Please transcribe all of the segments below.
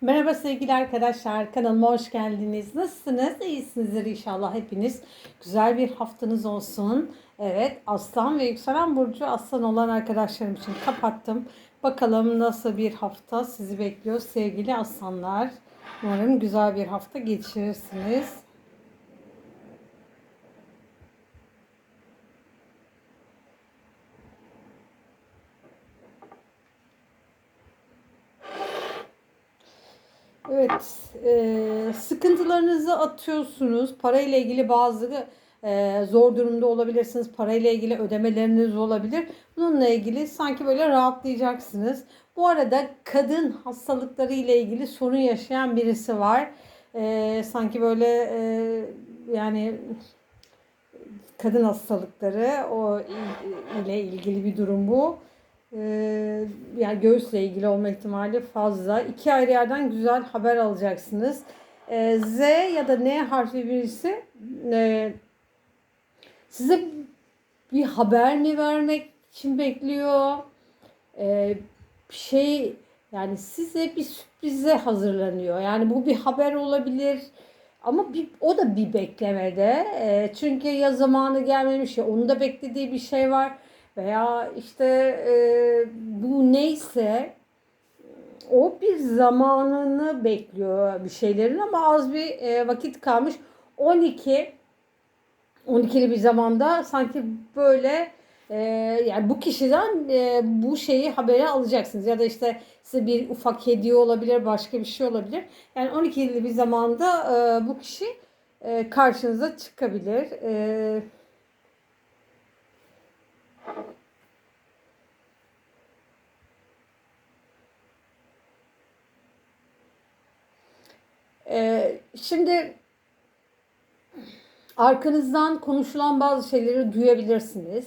Merhaba sevgili arkadaşlar, kanalıma hoş geldiniz. Nasılsınız? İyisinizdir inşallah hepiniz. Güzel bir haftanız olsun. Evet, Aslan ve Yükselen Burcu Aslan olan arkadaşlarım için kapattım. Bakalım nasıl bir hafta sizi bekliyor sevgili Aslanlar. Umarım güzel bir hafta geçirirsiniz. Evet, e, sıkıntılarınızı atıyorsunuz. Parayla ilgili bazı e, zor durumda olabilirsiniz. Parayla ilgili ödemeleriniz olabilir. Bununla ilgili sanki böyle rahatlayacaksınız. Bu arada kadın hastalıkları ile ilgili sorun yaşayan birisi var. E, sanki böyle e, yani kadın hastalıkları o ile ilgili bir durum bu. Ee, yani göğüsle ilgili olma ihtimali fazla. İki ayrı yerden güzel haber alacaksınız. Ee, Z ya da N harfi birisi e, size bir haber mi vermek için bekliyor? Bir şey yani size bir sürprize hazırlanıyor. Yani bu bir haber olabilir. Ama bir, o da bir beklemede. E, çünkü ya zamanı gelmemiş ya onun da beklediği bir şey var veya işte e, bu neyse o bir zamanını bekliyor bir şeylerin ama az bir e, vakit kalmış. 12 12'li bir zamanda sanki böyle e, yani bu kişiden e, bu şeyi haberi alacaksınız ya da işte size bir ufak hediye olabilir başka bir şey olabilir. Yani 12'li bir zamanda e, bu kişi e, karşınıza çıkabilir. E, Ee, şimdi arkanızdan konuşulan bazı şeyleri duyabilirsiniz.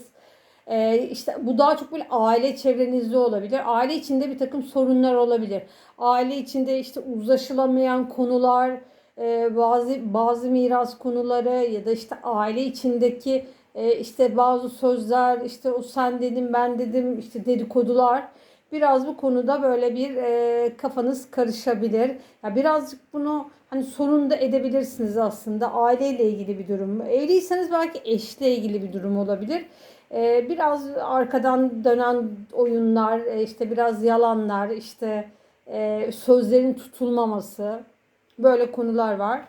Ee, işte bu daha çok böyle aile çevrenizde olabilir. Aile içinde bir takım sorunlar olabilir. Aile içinde işte uzlaşılamayan konular, e, bazı bazı miras konuları ya da işte aile içindeki e, işte bazı sözler, işte o sen dedim ben dedim işte dedikodular biraz bu konuda böyle bir e, kafanız karışabilir. Ya birazcık bunu hani sorun da edebilirsiniz aslında. Aileyle ilgili bir durum. Evliyseniz belki eşle ilgili bir durum olabilir. E, biraz arkadan dönen oyunlar, e, işte biraz yalanlar, işte e, sözlerin tutulmaması böyle konular var.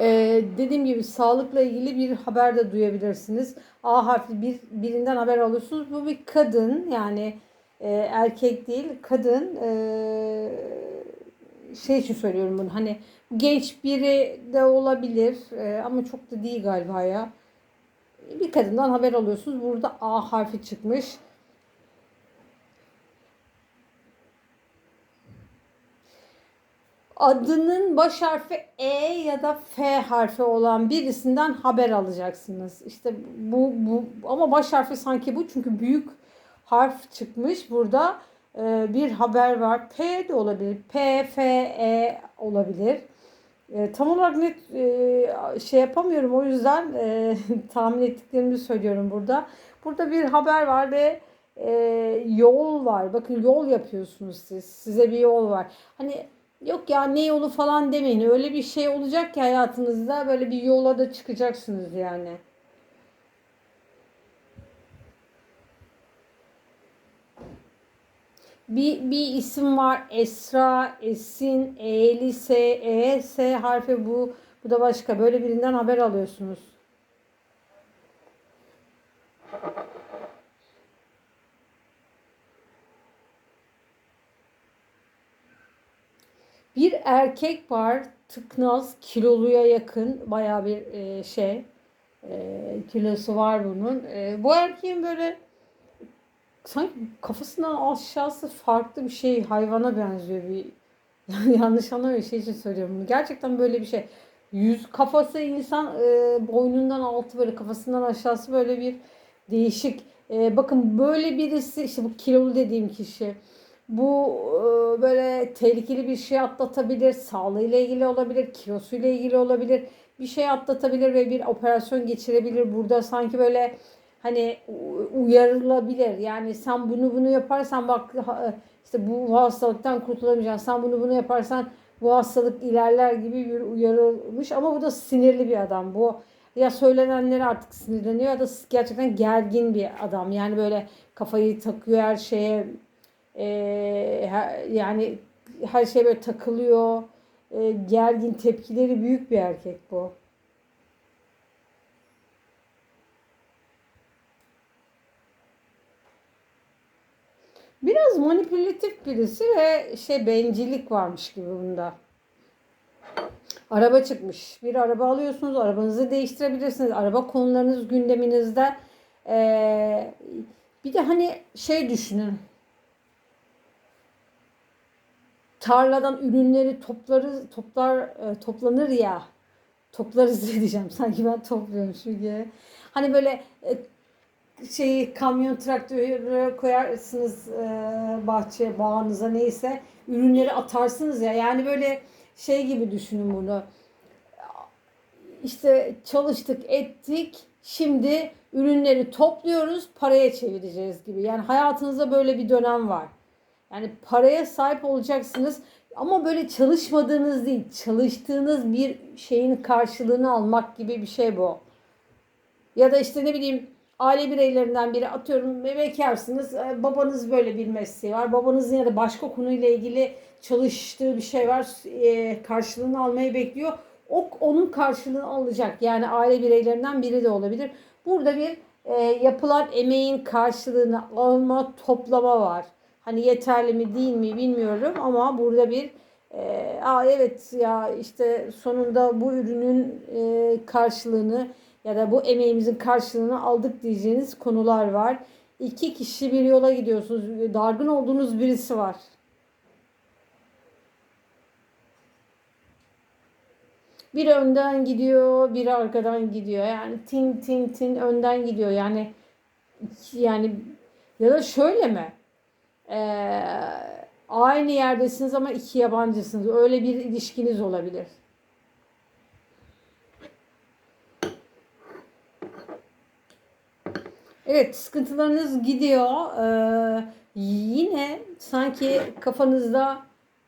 Ee, dediğim gibi sağlıkla ilgili bir haber de duyabilirsiniz. A harfi bir, birinden haber alıyorsunuz. Bu bir kadın yani e, erkek değil kadın e, şey için söylüyorum bunu hani genç biri de olabilir e, ama çok da değil galiba ya. Bir kadından haber alıyorsunuz. Burada A harfi çıkmış. Adının baş harfi E ya da F harfi olan birisinden haber alacaksınız. İşte bu, bu ama baş harfi sanki bu çünkü büyük harf çıkmış burada e, bir haber var. P de olabilir. P, F, E olabilir. E, tam olarak net e, şey yapamıyorum o yüzden e, tahmin ettiklerimi söylüyorum burada. Burada bir haber var ve e, yol var. Bakın yol yapıyorsunuz siz. Size bir yol var. Hani Yok ya ne yolu falan demeyin. Öyle bir şey olacak ki hayatınızda böyle bir yola da çıkacaksınız yani. Bir, bir isim var. Esra, Esin, E'li, S, E, S harfi bu. Bu da başka. Böyle birinden haber alıyorsunuz. Bir erkek var. Tıknaz, kiloluya yakın. Baya bir e, şey. E, kilosu var bunun. E, bu erkeğin böyle sanki kafasından aşağısı farklı bir şey hayvana benziyor bir yanlış anlamayın şey için söylüyorum bunu. Gerçekten böyle bir şey. Yüz kafası insan e, boynundan altı böyle kafasından aşağısı böyle bir değişik. E, bakın böyle birisi işte bu kilolu dediğim kişi bu böyle tehlikeli bir şey atlatabilir, sağlığıyla ilgili olabilir, kilosuyla ilgili olabilir. Bir şey atlatabilir ve bir operasyon geçirebilir. Burada sanki böyle hani uyarılabilir. Yani sen bunu bunu yaparsan bak işte bu, hastalıktan kurtulamayacaksın. Sen bunu bunu yaparsan bu hastalık ilerler gibi bir uyarılmış ama bu da sinirli bir adam. Bu ya söylenenleri artık sinirleniyor ya da gerçekten gergin bir adam. Yani böyle kafayı takıyor her şeye. Ee, yani her şeye böyle takılıyor. Ee, gergin tepkileri büyük bir erkek bu. Biraz manipülatif birisi ve şey bencillik varmış gibi bunda. Araba çıkmış. Bir araba alıyorsunuz. Arabanızı değiştirebilirsiniz. Araba konularınız gündeminizde. Ee, bir de hani şey düşünün. Tarladan ürünleri topları toplar e, toplanır ya. Toplarız diyeceğim. Sanki ben topluyormuşum gibi. Hani böyle e, şeyi kamyon traktörü koyarsınız e, bahçeye, bağınıza neyse ürünleri atarsınız ya. Yani böyle şey gibi düşünün bunu. İşte çalıştık, ettik. Şimdi ürünleri topluyoruz, paraya çevireceğiz gibi. Yani hayatınızda böyle bir dönem var. Yani paraya sahip olacaksınız ama böyle çalışmadığınız değil, çalıştığınız bir şeyin karşılığını almak gibi bir şey bu. Ya da işte ne bileyim aile bireylerinden biri atıyorum bekarsınız. e, Babanız böyle bir mesleği var. Babanızın ya da başka konuyla ilgili çalıştığı bir şey var. e, Karşılığını almayı bekliyor. O onun karşılığını alacak. Yani aile bireylerinden biri de olabilir. Burada bir e, yapılan emeğin karşılığını alma, toplama var. Hani yeterli mi değil mi bilmiyorum ama burada bir e, Aa, evet ya işte sonunda bu ürünün e, karşılığını ya da bu emeğimizin karşılığını aldık diyeceğiniz konular var. İki kişi bir yola gidiyorsunuz. Dargın olduğunuz birisi var. Biri önden gidiyor, biri arkadan gidiyor. Yani tin tin tin önden gidiyor. Yani yani ya da şöyle mi? Ee, aynı yerdesiniz ama iki yabancısınız. Öyle bir ilişkiniz olabilir. Evet, sıkıntılarınız gidiyor. Ee, yine sanki kafanızda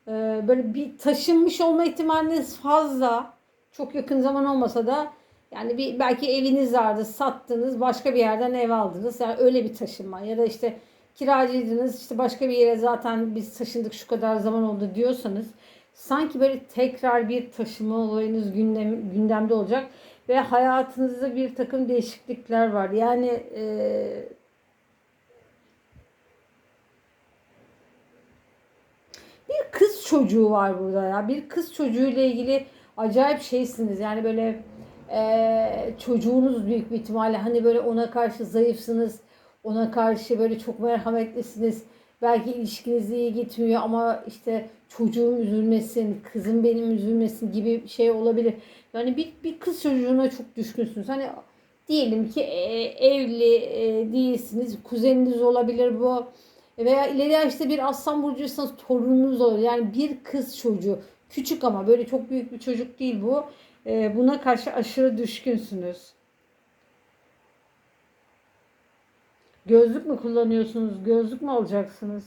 e, böyle bir taşınmış olma ihtimaliniz fazla. Çok yakın zaman olmasa da yani bir belki eviniz vardı, sattınız, başka bir yerden ev aldınız. Yani öyle bir taşınma ya da işte kiracıydınız, işte başka bir yere zaten biz taşındık şu kadar zaman oldu diyorsanız sanki böyle tekrar bir taşıma olayınız gündem, gündemde olacak ve hayatınızda bir takım değişiklikler var. Yani e, bir kız çocuğu var burada ya. Bir kız çocuğu ile ilgili acayip şeysiniz. Yani böyle e, çocuğunuz büyük bir ihtimalle hani böyle ona karşı zayıfsınız. Ona karşı böyle çok merhametlisiniz. Belki ilişkiniz iyi gitmiyor ama işte çocuğum üzülmesin, kızım benim üzülmesin gibi şey olabilir. Yani bir, bir kız çocuğuna çok düşkünsünüz. Hani diyelim ki e, evli e, değilsiniz, kuzeniniz olabilir bu. Veya ileri yaşta bir aslan burcuysanız torununuz olur. Yani bir kız çocuğu. Küçük ama böyle çok büyük bir çocuk değil bu. E, buna karşı aşırı düşkünsünüz. Gözlük mü kullanıyorsunuz? Gözlük mü alacaksınız?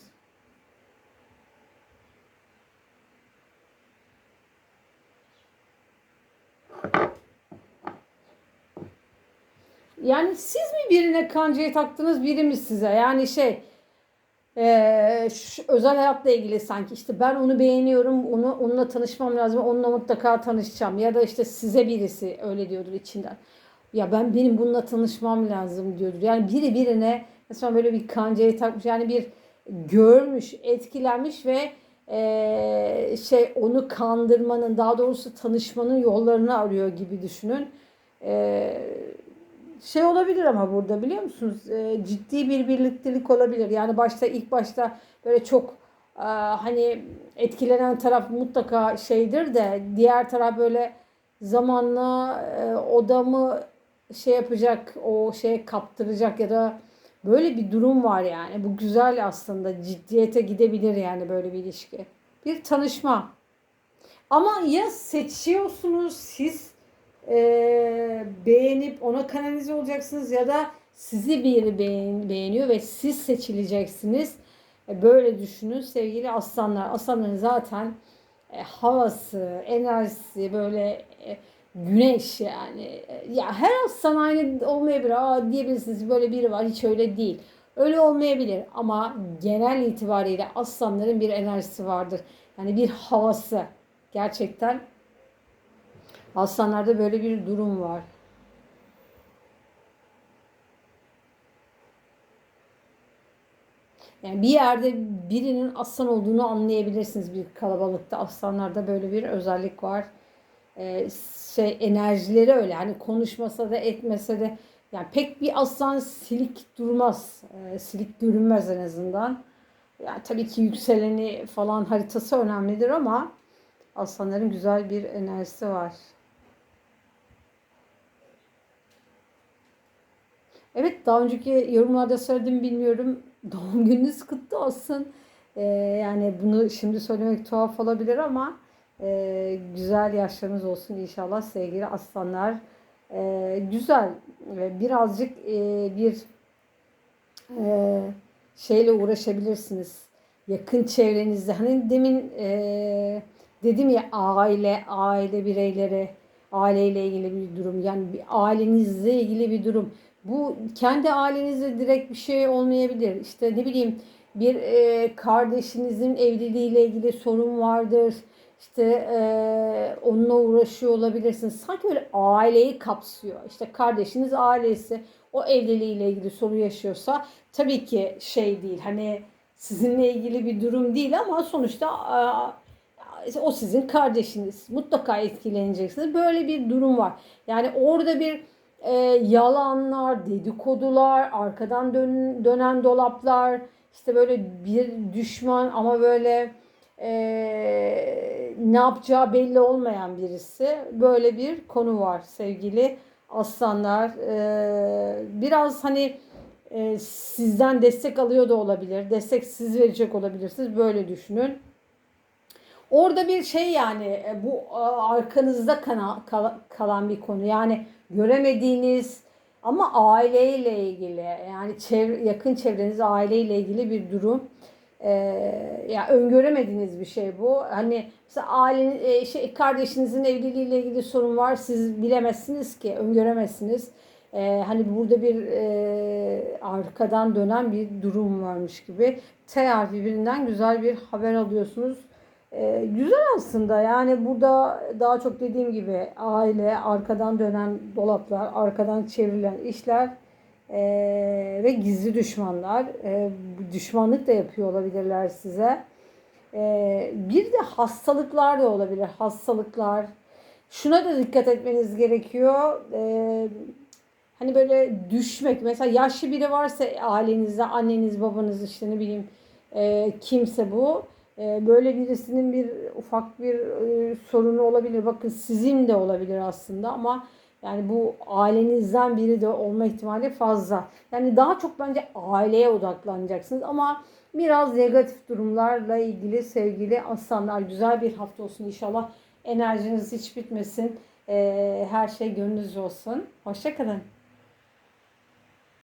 Yani siz mi birine kancayı taktınız, biri mi size? Yani şey eee, şu özel hayatla ilgili sanki işte ben onu beğeniyorum, onu onunla tanışmam lazım, onunla mutlaka tanışacağım. Ya da işte size birisi öyle diyordur içinden. Ya ben benim bununla tanışmam lazım diyordur. Yani biri birine mesela böyle bir kancayı takmış. Yani bir görmüş, etkilenmiş ve eee, şey onu kandırmanın, daha doğrusu tanışmanın yollarını arıyor gibi düşünün. Eee şey olabilir ama burada biliyor musunuz? Ee, ciddi bir birliktelik olabilir. Yani başta ilk başta böyle çok e, hani etkilenen taraf mutlaka şeydir de diğer taraf böyle zamanla e, odamı şey yapacak, o şeye kaptıracak ya da böyle bir durum var yani. Bu güzel aslında. Ciddiyete gidebilir yani böyle bir ilişki. Bir tanışma. Ama ya seçiyorsunuz siz e, beğenip ona kanalize olacaksınız ya da sizi biri beğen, beğeniyor ve siz seçileceksiniz E, böyle düşünün sevgili aslanlar. Aslanların zaten e, havası, enerjisi böyle e, güneş yani. Ya her aslan aynı olmayabilir. Aa, diyebilirsiniz böyle biri var. Hiç öyle değil. Öyle olmayabilir ama genel itibariyle aslanların bir enerjisi vardır. Yani bir havası. Gerçekten aslanlarda böyle bir durum var. Yani bir yerde birinin aslan olduğunu anlayabilirsiniz bir kalabalıkta. Aslanlarda böyle bir özellik var. Ee, şey enerjileri öyle. Hani konuşmasa da etmese de yani pek bir aslan silik durmaz. Ee, silik görünmez en azından. Yani tabii ki yükseleni falan haritası önemlidir ama aslanların güzel bir enerjisi var. Evet daha önceki yorumlarda söyledim bilmiyorum. Doğum gününüz kutlu olsun. Ee, yani bunu şimdi söylemek tuhaf olabilir ama e, güzel yaşlarınız olsun inşallah sevgili aslanlar. Ee, güzel ve birazcık e, bir e, şeyle uğraşabilirsiniz. Yakın çevrenizde hani demin e, dedim ya aile, aile bireyleri, aileyle ilgili bir durum. Yani bir ailenizle ilgili bir durum bu kendi ailenizde direkt bir şey olmayabilir. İşte ne bileyim bir e, kardeşinizin evliliğiyle ilgili sorun vardır. İşte e, onunla uğraşıyor olabilirsiniz. Sanki böyle aileyi kapsıyor. İşte kardeşiniz ailesi o evliliğiyle ilgili soru yaşıyorsa tabii ki şey değil. Hani sizinle ilgili bir durum değil ama sonuçta e, o sizin kardeşiniz. Mutlaka etkileneceksiniz. Böyle bir durum var. Yani orada bir e, yalanlar, dedikodular, arkadan dön, dönen dolaplar, işte böyle bir düşman ama böyle e, ne yapacağı belli olmayan birisi. Böyle bir konu var sevgili aslanlar. E, biraz hani e, sizden destek alıyor da olabilir. Destek siz verecek olabilirsiniz. Böyle düşünün. Orada bir şey yani e, bu arkanızda kalan bir konu. Yani göremediğiniz ama aileyle ilgili yani çevre, yakın çevreniz aileyle ilgili bir durum. Ee, ya yani öngöremediğiniz bir şey bu. Hani mesela ailen, e, şey, kardeşinizin evliliğiyle ilgili sorun var. Siz bilemezsiniz ki, öngöremezsiniz. Ee, hani burada bir e, arkadan dönen bir durum varmış gibi. T harfi birinden güzel bir haber alıyorsunuz. Ee, güzel aslında yani burada daha çok dediğim gibi aile, arkadan dönen dolaplar, arkadan çevrilen işler e, ve gizli düşmanlar. E, düşmanlık da yapıyor olabilirler size. E, bir de hastalıklar da olabilir. Hastalıklar. Şuna da dikkat etmeniz gerekiyor. E, hani böyle düşmek. Mesela yaşlı biri varsa ailenizde, anneniz, babanız işte ne bileyim e, kimse bu ee, böyle birisinin bir ufak bir e, sorunu olabilir. Bakın sizin de olabilir aslında ama yani bu ailenizden biri de olma ihtimali fazla. Yani daha çok bence aileye odaklanacaksınız ama biraz negatif durumlarla ilgili sevgili aslanlar güzel bir hafta olsun inşallah. Enerjiniz hiç bitmesin. Ee, her şey gönlünüzce olsun. Hoşçakalın.